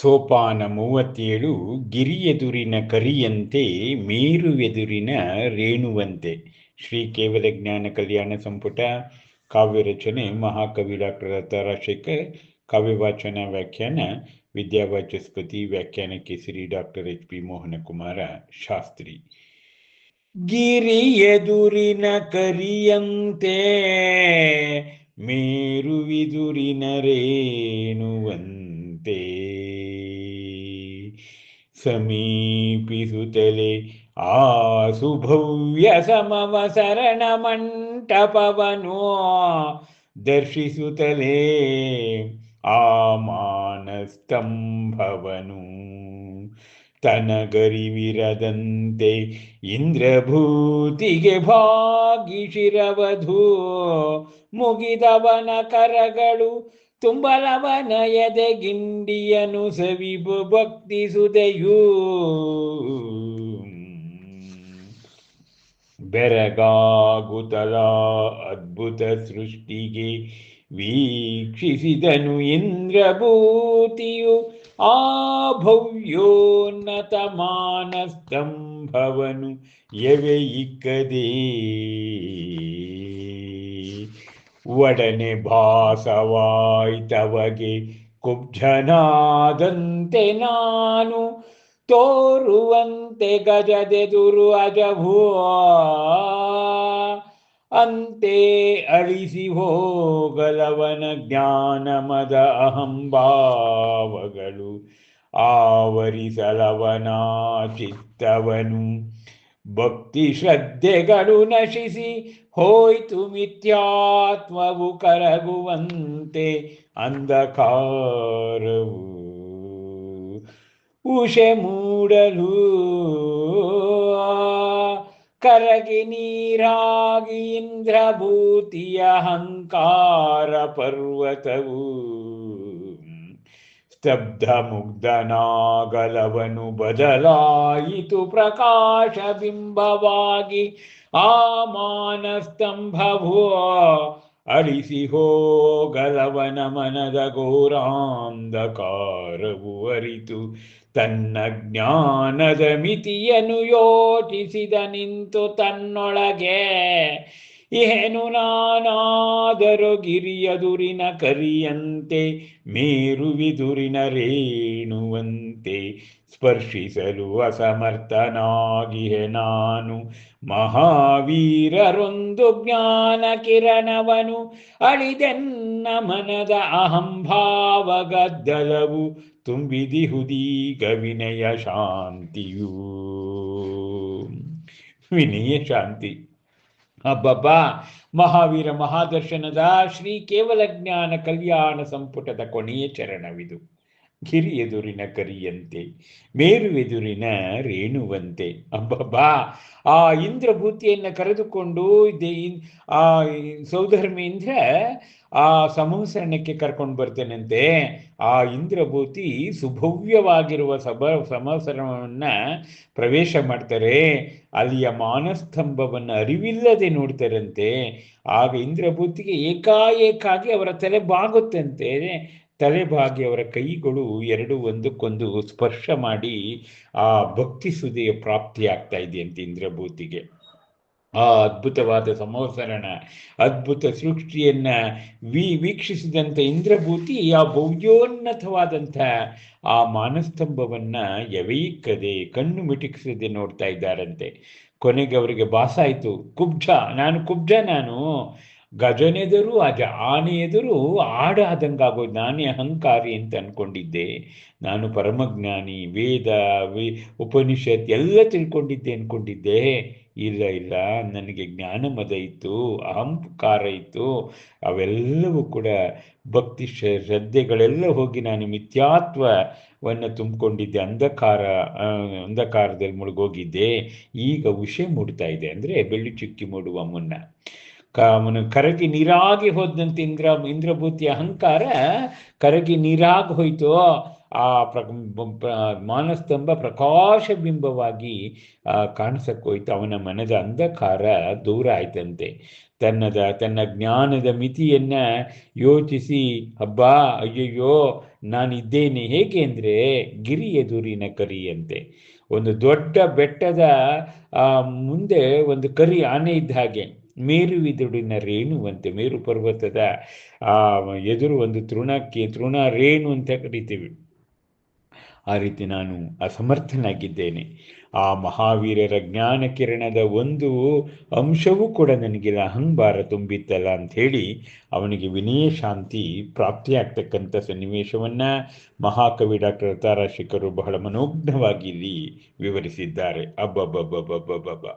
ಸೋಪಾನ ಮೂವತ್ತೇಳು ಗಿರಿಯೆದುರಿನ ಕರಿಯಂತೆ ಮೇರುವೆದುರಿನ ರೇಣುವಂತೆ ಶ್ರೀ ಕೇವಲ ಜ್ಞಾನ ಕಲ್ಯಾಣ ಸಂಪುಟ ಕಾವ್ಯ ರಚನೆ ಮಹಾಕವಿ ಡಾಕ್ಟರ್ ದತ್ತ ರಾಜಶೇಖರ್ ಕಾವ್ಯ ವಾಚನ ವ್ಯಾಖ್ಯಾನ ವಿದ್ಯಾವಾಚಸ್ಪತಿ ವ್ಯಾಖ್ಯಾನ ಕೇಸರಿ doctor H P Mohanakumara Shastri ಗಿರಿಯೆದುರಿನ ಕರಿಯಂತೆ ಮೇರುವಿದುರಿನ ರೇಣುವಂತೆ ಸಮೀಪಿಸುತ್ತಲೇ ಆ ಸುಭವ್ಯ ಸಮವ ಶರಣ ಮಂಟಪವನು ದರ್ಶಿಸುತ್ತಲೇ ಆ ಮಾನಸ್ತಂಭವನು. ತನಗರಿವಿರದಂತೆ ಇಂದ್ರಭೂತಿಗೆ ಭಾಗಿಶಿರವಧೂ ಮುಗಿದವನ ಕರಗಳು ತುಂಬಲವನ ಎದೆ ಗಿಂಡಿಯನು ಸವಿಬು ಭಕ್ತಿಸುದೆಯೂ ಬೆರಗಾಗುತ್ತಲ ಅದ್ಭುತ ಸೃಷ್ಟಿಗೆ ವೀಕ್ಷಿಸಿದನು ಇಂದ್ರಭೂತಿಯು. ಆ ಭವ್ಯೋನ್ನತ ಮಾನಸ್ತಂಭವನು ಎವೆ ಇಕ್ಕದೇ ಒಡನೆ ಭಾಸವಾಯ್ತವಗೆ ಕುಬ್ಜನಾದಂತೆ ನಾನು ತೋರುವಂತೆ ಗಜದೆದುರು ಅಜಭೂ ಅಂತೆ ಅಳಿಸಿ ಹೋಗಲವನ ಜ್ಞಾನಮದ ಅಹಂಭಾವಗಳು ಆವರಿಸಲವನ ಚಿತ್ತವನು ಭಕ್ತಿ ಶ್ರದ್ಧೆಗಳು ನಶಿಸಿ ಹೋಯ್ತು ಮಿಥ್ಯಾತ್ಮವು ಕರಗುವಂತೆ ಅಂಧಕಾರವು. ಉಷೆ ಮೂಡಲು ಕರಗಿ ನೀರಾಗಿ ಇಂದ್ರಭೂತಿಯ ಅಹಂಕಾರ ಪರ್ವತವು. ಸ್ತಬ್ಧ ಮುಗ್ಧನಾಗಲವನು ಬದಲಾಯಿತು ಪ್ರಕಾಶ ಬಿಂಬವಾಗಿ ಆ ಮಾನಸ್ತಂಭವು ಅಳಿಸಿ ಹೋಗಲವನ ಮನದ ಘೋರಾಂಧಕಾರವು ಅರಿತು. ತನ್ನ ಜ್ಞಾನದ ಮಿತಿಯನ್ನು ಯೋಚಿಸಿದ ನಿಂತು ತನ್ನೊಳಗೆ ಏನು ನಾನಾದರೂ ಗಿರಿಯದುರಿನ ಕರಿಯಂತೆ, ಮೇರುವಿದುರಿನ ರೇಣುವಂತೆ ಸ್ಪರ್ಶಿಸಲು ಅಸಮರ್ಥನಾಗಿಹೆ ನಾನು. ಮಹಾವೀರರೊಂದು ಜ್ಞಾನ ಕಿರಣವನು, ಅಳಿದೆನ್ನ ಮನದ ಅಹಂಭಾವಗದ್ದಲವು ತುಂಬಿದಿಹುದೀಗ ವಿನಯ ಶಾಂತಿಯೂ. ವಿನಯ ಶಾಂತಿ. ಅಬ್ಬಬ್ಬಾ ಮಹಾವೀರ ಮಹಾದರ್ಶನದ ಶ್ರೀ ಕೇವಲ ಜ್ಞಾನ ಕಲ್ಯಾಣ ಸಂಪುಟದ ಕೊನೆಯ ಚರಣವಿದು. ಗಿರಿಯೆದುರಿನ ಕರಿಯಂತೆ ಮೇರುವೆದುರಿನ ರೇಣುವಂತೆ. ಅಬ್ಬಬ್ಬಾ ಆ ಇಂದ್ರಭೂತಿಯನ್ನ ಕರೆದುಕೊಂಡು ಆ ಸೌಧರ್ಮೇಂದ್ರ ಆ ಸಮಸರಣಕ್ಕೆ ಕರ್ಕೊಂಡು ಬರ್ತೇನಂತೆ. ಆ ಇಂದ್ರಭೂತಿ ಸುಭವ್ಯವಾಗಿರುವ ಸಭ ಸಮಸರಣವನ್ನ ಪ್ರವೇಶ ಮಾಡ್ತಾರೆ. ಅಲ್ಲಿಯ ಮಾನಸ್ತಂಭವನ್ನು ಅರಿವಿಲ್ಲದೆ ನೋಡ್ತಾರಂತೆ. ಆಗ ಇಂದ್ರಭೂತಿಗೆ ಏಕಾಏಕಾಗಿ ಅವರ ತಲೆ ಬಾಗುತ್ತಂತೆ. ತಲೆಬಾಗಿ ಅವರ ಕೈಗಳು ಎರಡು ಒಂದಕ್ಕೊಂದು ಸ್ಪರ್ಶ ಮಾಡಿ ಆ ಭಕ್ತಿ ಆಗ್ತಾ ಇದೆಯಂತೆ ಇಂದ್ರಭೂತಿಗೆ. ಆ ಅದ್ಭುತವಾದ ಸಮೋಸರಣ ಅದ್ಭುತ ಸೃಷ್ಟಿಯನ್ನ ವೀ ವೀಕ್ಷಿಸಿದಂಥ ಇಂದ್ರಭೂತಿ ಆ ಭವ್ಯೋನ್ನತವಾದಂಥ ಆ ಮಾನಸ್ತಂಭವನ್ನ ಎವೆಯಿಕ್ಕದೆ ಕಣ್ಣು ಮಿಟುಕಿಸದೆ ನೋಡ್ತಾ ಇದ್ದಾರಂತೆ. ಕೊನೆಗೆ ಅವರಿಗೆ ಬಾಸಾಯಿತು ಕುಬ್ಜ, ನಾನು ಕುಬ್ಜ, ನಾನು ಗಜನೆದರು, ಅಜ ಆನೆ ಎದುರು ಆಡಾದಂಗಾಗೋದು ನಾನೇ ಅಹಂಕಾರಿ ಅಂತ ಅನ್ಕೊಂಡಿದ್ದೆ. ನಾನು ಪರಮಜ್ಞಾನಿ, ವೇದ, ವಿ, ಉಪನಿಷತ್ ಎಲ್ಲ ತಿಳ್ಕೊಂಡಿದ್ದೆ ಅನ್ಕೊಂಡಿದ್ದೆ. ಇಲ್ಲ ಇಲ್ಲ, ನನಗೆ ಜ್ಞಾನ ಮದ ಇತ್ತು, ಅಹಂಕಾರ ಇತ್ತು. ಅವೆಲ್ಲವೂ ಕೂಡ ಭಕ್ತಿ ಶ್ರದ್ಧೆಗಳೆಲ್ಲ ಹೋಗಿ ನಾನು ಮಿಥ್ಯಾತ್ವವನ್ನು ತುಂಬಿಕೊಂಡಿದ್ದೆ. ಅಂಧಕಾರ ಅಂಧಕಾರದಲ್ಲಿ ಮುಳುಗೋಗಿದ್ದೆ. ಈಗ ಉಷೆ ಮೂಡ್ತಾ ಇದೆ. ಅಂದರೆ ಬೆಳ್ಳಿ ಚುಕ್ಕಿ ಮೂಡುವ ಮುನ್ನ. ಅವನು ಕರಗಿ ನೀರಾಗಿ ಹೋದಂತ ಇಂದ್ರ ಇಂದ್ರಭೂತಿ ಅಹಂಕಾರ ಕರಗಿ ನೀರಾಗಿ ಹೋಯ್ತು. ಆ ಪ್ರ ಮಾನಸ್ತಂಭ ಪ್ರಕಾಶ ಬಿಂಬವಾಗಿ ಕಾಣಿಸಕ್ಕೋಯ್ತು ಅವನ ಮನದ ಅಂಧಕಾರ ದೂರ ಆಯ್ತಂತೆ. ತನ್ನದ, ತನ್ನ ಜ್ಞಾನದ ಮಿತಿಯನ್ನ ಯೋಚಿಸಿ ಹಬ್ಬ ಅಯ್ಯಯ್ಯೋ, ನಾನಿದ್ದೇನೆ ಹೇಗೆ ಅಂದರೆ ಗಿರಿ ಎದುರಿನ ಕರಿಯಂತೆ ಒಂದು ದೊಡ್ಡ ಬೆಟ್ಟದ ಮುಂದೆ ಒಂದು ಕರಿ ಆನೆ ಇದ್ದ ಹಾಗೆ. ಮೇರುವಿದುಡಿನ ರೇಣುವಂತೆ ಮೇರು ಪರ್ವತದ ಆ, ಎದುರು ಒಂದು ತೃಣಕ್ಕೆ ತೃಣ ರೇಣು ಅಂತ ಕರಿತೀವಿ. ಆ ರೀತಿ ನಾನು ಅಸಮರ್ಥನಾಗಿದ್ದೇನೆ. ಆ ಮಹಾವೀರರ ಜ್ಞಾನ ಕಿರಣದ ಒಂದು ಅಂಶವೂ ಕೂಡ ನನಗೆ ಅಹಂಭಾರ ತುಂಬಿತ್ತಲ್ಲ ಅಂಥೇಳಿ ಅವನಿಗೆ ವಿನಯ ಶಾಂತಿ ಪ್ರಾಪ್ತಿಯಾಗ್ತಕ್ಕಂಥ ಸನ್ನಿವೇಶವನ್ನು ಮಹಾಕವಿ ಡಾಕ್ಟರ್ ತಾರಾಶಿಕರು ಬಹಳ ಮನೋಜ್ಞವಾಗಿ ಇಲ್ಲಿ ವಿವರಿಸಿದ್ದಾರೆ. ಅಬ್ಬಬ್ಬಬ್ಬಬ್ಬಬ್ಬಬ್ಬ